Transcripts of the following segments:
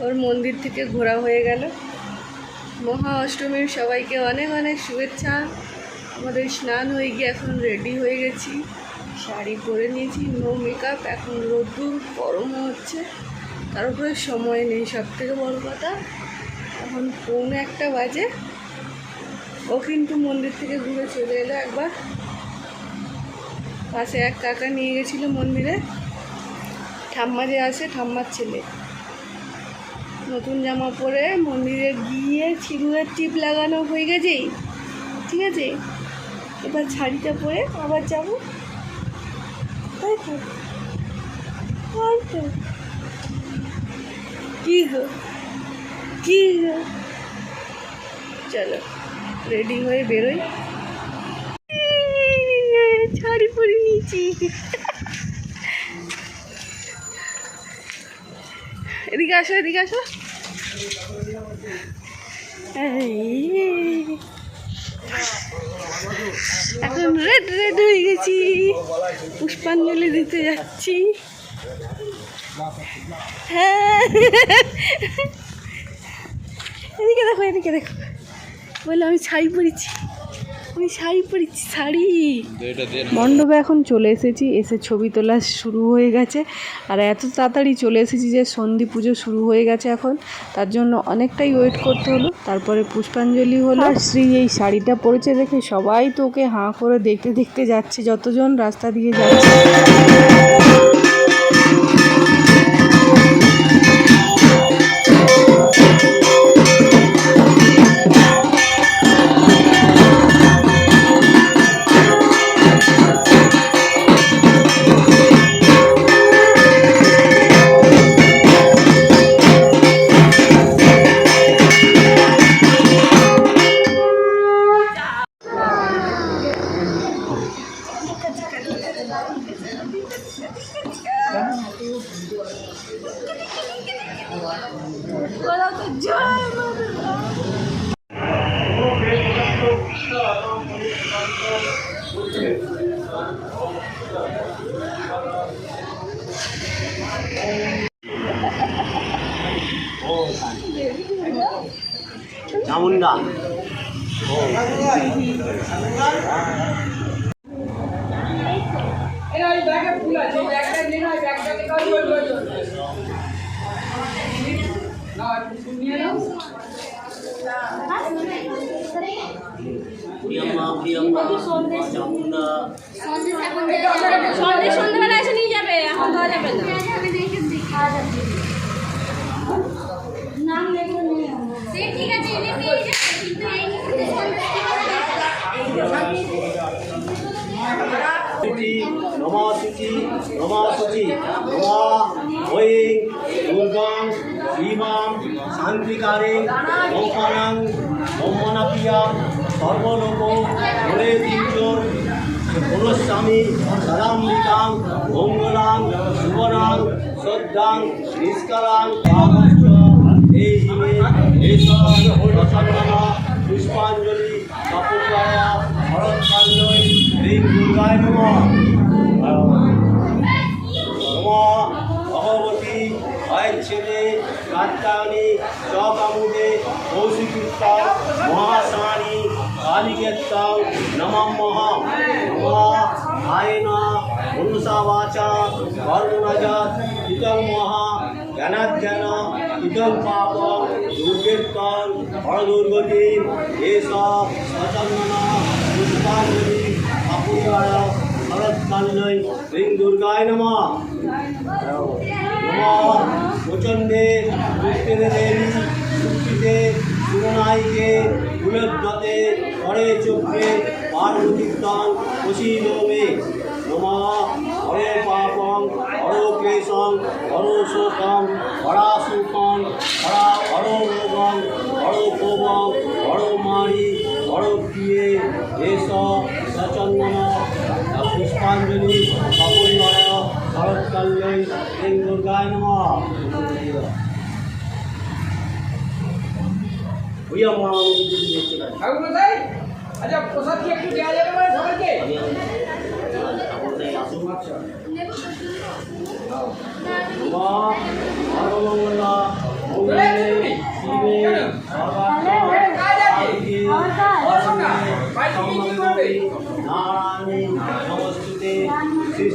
ওর মন্দির থেকে ঘোরা হয়ে গেল। মহা অষ্টমীর সবাইকে অনেক অনেক শুভেচ্ছা। আমাদের স্নান হয়ে গিয়ে এখন রেডি হয়ে গেছি। শাড়ি পরে নিয়েছি নো মেকআপ এখন রোদ্দুর, গরমও হচ্ছে। তার উপরে সময় নেই সব থেকে বড় কথা। এখন পৌনে একটা বাজে। ও কিন্তু মন্দির থেকে ঘুরে চলে এলো একবার। পাশে এক কাকা নিয়ে গেছিল মন্দিরে। ঠাম্মা যে আছে, ঠাম্মার ছেলে। নতুন জামা পরে মন্দিরে গিয়ে সিঁদুরের টিপ লাগানো হয়ে গেছে। ঠিক আছে? এবার শাড়িটা পরে আবার যাব। তাই তো? কি চলো, রেডি হয়ে বেরোই। শাড়ি পরে নিয়েছি এদিকে আসো এদিকে আসো। এখন রেড রেড হয়ে গেছি। পুষ্পাঞ্জলি দিতে যাচ্ছি। হ্যাঁ। এদিকে দেখো এদিকে দেখো। বলে আমি ছাই পরেছি। আমি শাড়ি পরেছি শাড়ি। মণ্ডপে এখন চলে এসেছি এসে ছবি তোলা শুরু হয়ে গেছে। আর এত তাড়াতাড়ি চলে এসেছি যে সন্ধি পুজো শুরু হয়ে গেছে এখন। তার জন্য অনেকটাই ওয়েট করতে হলো। তারপরে পুষ্পাঞ্জলি হলো। আর শ্রী এই শাড়িটা পরেছে দেখে সবাই তো ওকে হাঁ করে দেখতে দেখতে যাচ্ছে যতজন রাস্তা দিয়ে যাচ্ছে। চামুন্ডা প্রিয়াম্মা প্রিয়াম্মা চামুন্ডা সন্ধ্যে সন্ধ্যেবেলা এসে নিয়ে যাবে এখন দেওয়া যাবে ঠিক আছে শুচি নমা শুচি নমা শুচি নমা ঐং দুর্গাং শ্রীমাং শান্তিকারে মঙ্কানাং ব্রহ্মণাপিয়াম সর্বলোক বলে তিনজন পুরস্বামী সদাম্বিকাং মঙ্গলাং সুবনাং শ্রদ্ধাং এই হিমে এসব প্রসন্নমা রিং দুর্গায় নমঃ নমঃ ভগবতী অয়চ্ছেদে কাত্যায়নী চকামুদে কৌশিকীর্তন মহাসাণী কালিকেত্তং নমঃ নমঃ আয়ন মনুষা বাচা কর্মণজাত ইতং মহা জ্ঞানাজ্ঞান ইতং পাপং দুর্গীর্তন হরদুর্গতি এস সচন্দন পুষ্পাঞ্জলি কাপুরায় শরৎকান্ডই দুর্গায় নমঃ নমঃ প্রচণ্ডে পুষ্টিতে দেবী শুক্তিতে সুরনায়িকে কুলদ্বতে হরে চক্রে পার্বতীর্তন প্রসীদমে নমঃ হরে পাপং হর ক্লেশং হর শোকং হরাসুকং হরা হর রোগং হর হর মারি হর প্রিয়ে এস সচন্দন পুষ্পাঞ্জলি অপরিমায় শরৎকাল্যই শ্রী দুর্গায় নমঃ। ভূয়া মহামন্ত্রী যদি দেখতে পাই আচ্ছা প্রসাদ কি একটু দেওয়া যাবে মানে সবাইকে? আসুন। নমঃ সর্বমঙ্গলা মঙ্গল নারায়ণ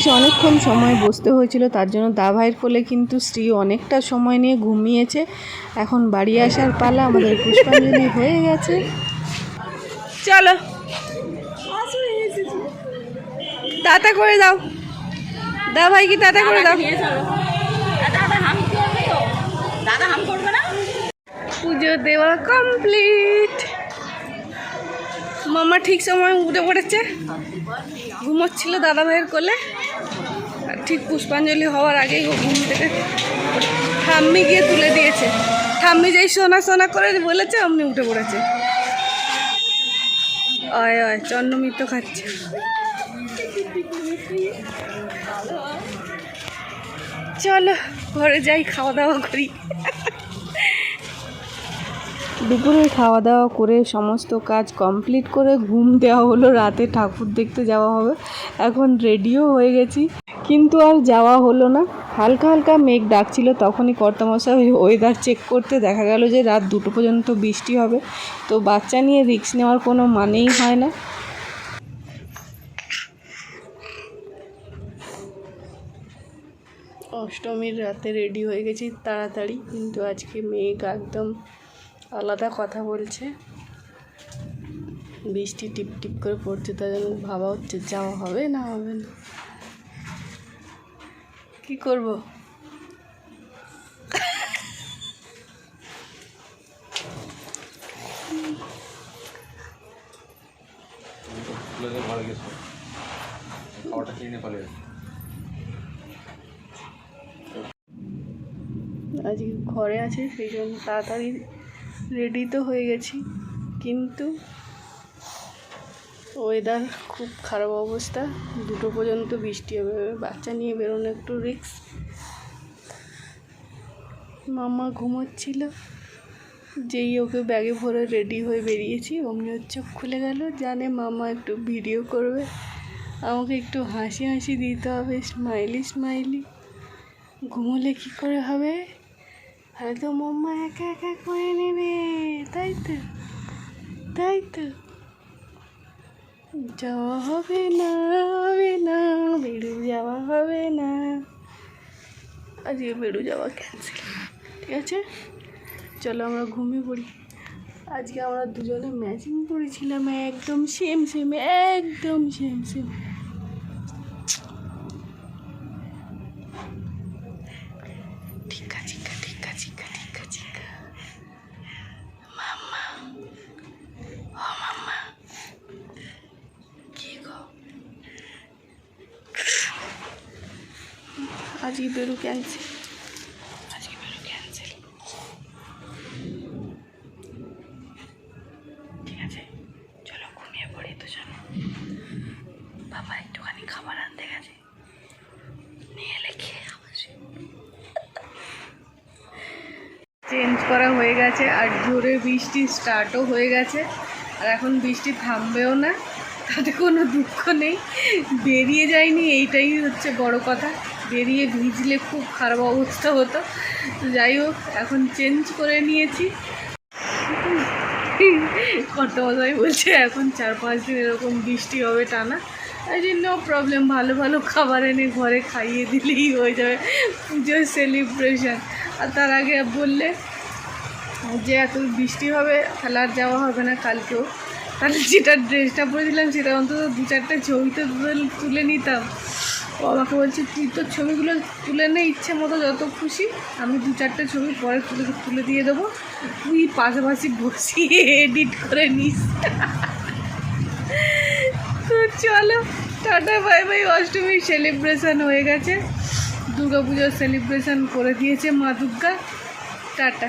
বেশ অনেকক্ষণ সময় বসতে হয়েছিল তার জন্য দাভাইয়ের কোলে কিন্তু স্ত্রী অনেকটা সময় নিয়ে ঘুমিয়েছে। এখন বাড়ি আসার পালা আমাদের পুষ্পাঞ্জলি হয়ে গেছে। চলো। দাতা করে দাও। দা ভাই কি দাতা করে দাও? পুজো দেওয়া কমপ্লিট মামা ঠিক সময় উঠে পড়েছে। ঘুমোচ্ছিল দাদা ভাইয়ের কোলে। ঠিক পুষ্পাঞ্জলি হওয়ার আগেই ও ঘুম থেকে ঠাম্মি গিয়ে তুলে দিয়েছে। ঠাম্মি যেই সোনা সোনা করে বলেছে, অমনি উঠে পড়েছে। অয় অয় চন্দ্রমিত্র খাচ্ছে। চলো, ঘরে যাই, খাওয়া দাওয়া করি। দুপুরে খাওয়া দাওয়া করে সমস্ত কাজ কমপ্লিট করে ঘুম দেওয়া হলো। রাতে ঠাকুর দেখতে যাওয়া হবে। এখন রেডিও হয়ে গেছি। কিন্তু আর যাওয়া হলো না। হালকা হালকা মেঘ ডাকছিল, তখনই কর্তামশাই ওয়েদার চেক করতে দেখা গেল যে রাত দুটো পর্যন্ত বৃষ্টি হবে। তো বাচ্চা নিয়ে রিস্ক নেওয়ার কোনো মানেই হয় না। অষ্টমীর রাতে রেডি হয়ে গেছি তাড়াতাড়ি। কিন্তু আজকে মেঘ একদম আলাদা কথা বলছে। বৃষ্টি টিপ টিপ করে পড়ছে তার জন্য ভাবা হচ্ছে যাওয়া হবে না হবে না। কি করব? আজকে ঘরে আছে, সেই জন্য তাড়াতাড়ি রেডি তো হয়ে গেছি, কিন্তু ওয়েদার খুব খারাপ অবস্থা। দুটো পর্যন্ত বৃষ্টি হবে, বাচ্চা নিয়ে বেরোনো একটু রিস্ক মামা ঘুমোচ্ছিল, যেই ওকে ব্যাগে ভরে রেডি হয়ে বেরিয়েছি, অমনি ওর চোখ খুলে গেল, জানে মামা একটু ভিডিও করবে। আমাকে একটু হাসি হাসি দিতে হবে স্মাইলি স্মাইলি ঘুমোলে কী করে হবে? হয়তো মাম্মা একা একা করে নেবে? তাই তো তাই তো। যাওয়া হবে না হবে না বেড়ু যাওয়া হবে না। আজকে বেড়ু যাওয়া ক্যান্সেল ঠিক আছে? চলো আমরা ঘুমিয়ে পড়ি। আজকে আমরা দুজনে ম্যাচিং করেছিলাম একদম সেম সেম একদম সেম সেম ঠিক আছে। আজকে বেরু ক্যান্সেল। আজকে বেরু ক্যান্সেল। ঠিক আছে, চলো ঘুমিয়ে পড়ি তো চলো। বাবা একটুখানি খাবার আনতে গেছে। নিয়ে এলে খেয়ে চেঞ্জ করা হয়ে গেছে আর জোরে বৃষ্টি স্টার্টও হয়ে গেছে। আর এখন বৃষ্টি থামবেও না, তাতে কোনো দুঃখ নেই। বেরিয়ে যায়নি এইটাই হচ্ছে বড় কথা। বেরিয়ে ভিজলে খুব খারাপ অবস্থা হতো। যাই হোক, এখন চেঞ্জ করে নিয়েছি। কর্তামশাই বলছে, এখন চার পাঁচ দিন এরকম বৃষ্টি হবে টানা। এই জন্য প্রবলেম ভালো ভালো খাবার এনে ঘরে খাইয়ে দিলেই হয়ে যাবে। পুজোর সেলিব্রেশন আর তার আগে বললে যে, এত বৃষ্টি হবে আর যাওয়া হবে না কালকেও। তাহলে যেটা ড্রেসটা পরেছিলাম সেটা অন্তত দু চারটে ছবি তো তুলে নিতাম। আমাকে বলছে, তুই তোর ছবিগুলো তুলে নে ইচ্ছে মতো, যত খুশি। আমি দু চারটে ছবি পরে তুলে তুলে দিয়ে দেবো। তুই পাশাপাশি বসিয়ে এডিট করে নিস। তো চলো, টাটা, বাই বাই। অষ্টমীর সেলিব্রেশন হয়ে গেছে। দুর্গা পুজোর সেলিব্রেশন করে দিয়েছে মা দুর্গা। টাটা।